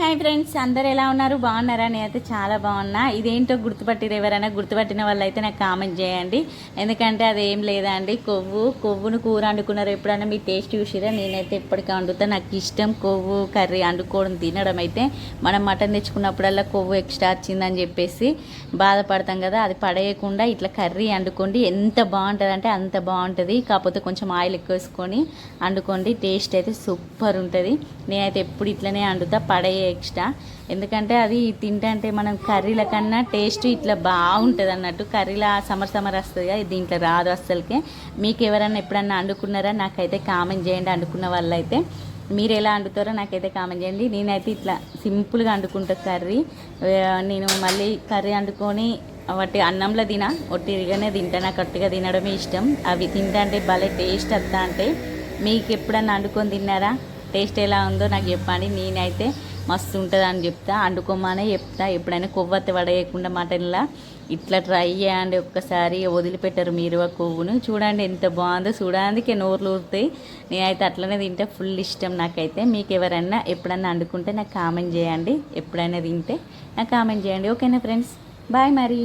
Hi friends అందరు ఎలా ఉన్నారు? బాగున్నారా? నేనైతే చాలా బాగున్నా. ఇదేంటో గుర్తుపట్టిరు ఎవరైనా? గుర్తుపట్టిన వాళ్ళైతే నాకు కామెంట్ చేయండి. ఎందుకంటే అది ఏం లేదా అండి కొవ్వు కొవ్వును కూర వండుకున్నారు ఎప్పుడైనా మీ టేస్ట్ చూసిరా? నేనైతే ఎప్పటికీ వండుతా. నాకు ఇష్టం కొవ్వు కర్రీ వండుకోవడం తినడం అయితే. మనం మటన్ తెచ్చుకున్నప్పుడల్లా కొవ్వు ఎక్స్ట్రా వచ్చిందని చెప్పేసి బాధపడతాం కదా. అది పడేయకుండా ఇట్లా కర్రీ వండుకోండి. ఎంత బాగుంటుంది అంటే అంత బాగుంటుంది. కాకపోతే కొంచెం ఆయిల్ ఎక్కువ వేసుకొని వండుకోండి. టేస్ట్ అయితే సూపర్ ఉంటుంది. నేనైతే ఎప్పుడు ఇట్లనే వండుతా. పడేయ ఎక్స్ట్రా ఎందుకంటే అది తింటే మనం కర్రీల కన్నా టేస్ట్ ఇట్లా బాగుంటుంది అన్నట్టు కర్రీలా సమర్ సమర్ వస్తుంది కదా దీంట్లో రాదు అస్సలకే. మీకు ఎవరైనా ఎప్పుడన్నా వండుకున్నారా నాకైతే కామెంట్ చేయండి వండుకున్న వాళ్ళైతే. మీరు ఎలా వండుతారో నాకైతే కామెంట్ చేయండి. నేనైతే ఇట్లా సింపుల్గా వండుకుంటా కర్రీ. నేను మళ్ళీ కర్రీ వండుకొని వాటి అన్నంలో తిన ఒట్టిగానే తింటా. నాకు ఒట్టిగా తినడమే ఇష్టం. అవి తింటా అంటే భలే టేస్ట్ వస్తా అంటే. మీకు ఎప్పుడన్నా వండుకొని తిన్నారా? టేస్ట్ ఎలా ఉందో నాకు చెప్పండి. నేనైతే మస్తు ఉంటుంది అని చెప్తా వండుకోమనే చెప్తా. ఎప్పుడైనా కొవ్వత్తి పడేయకుండా మటన్లా ఇట్లా ట్రై చేయండి ఒక్కసారి వదిలిపెట్టరు మీరు ఆ కొవ్వును. చూడండి ఎంత బాగుందో చూడడానికి నోర్లు ఊరుతాయి. నేనైతే అట్లనే తింటే ఫుల్ ఇష్టం నాకైతే. మీకు ఎవరైనా ఎప్పుడన్నా వండుకుంటే నాకు కామెంట్ చేయండి. ఎప్పుడైనా తింటే నాకు కామెంట్ చేయండి. ఓకేనా ఫ్రెండ్స్? బాయ్ మరి.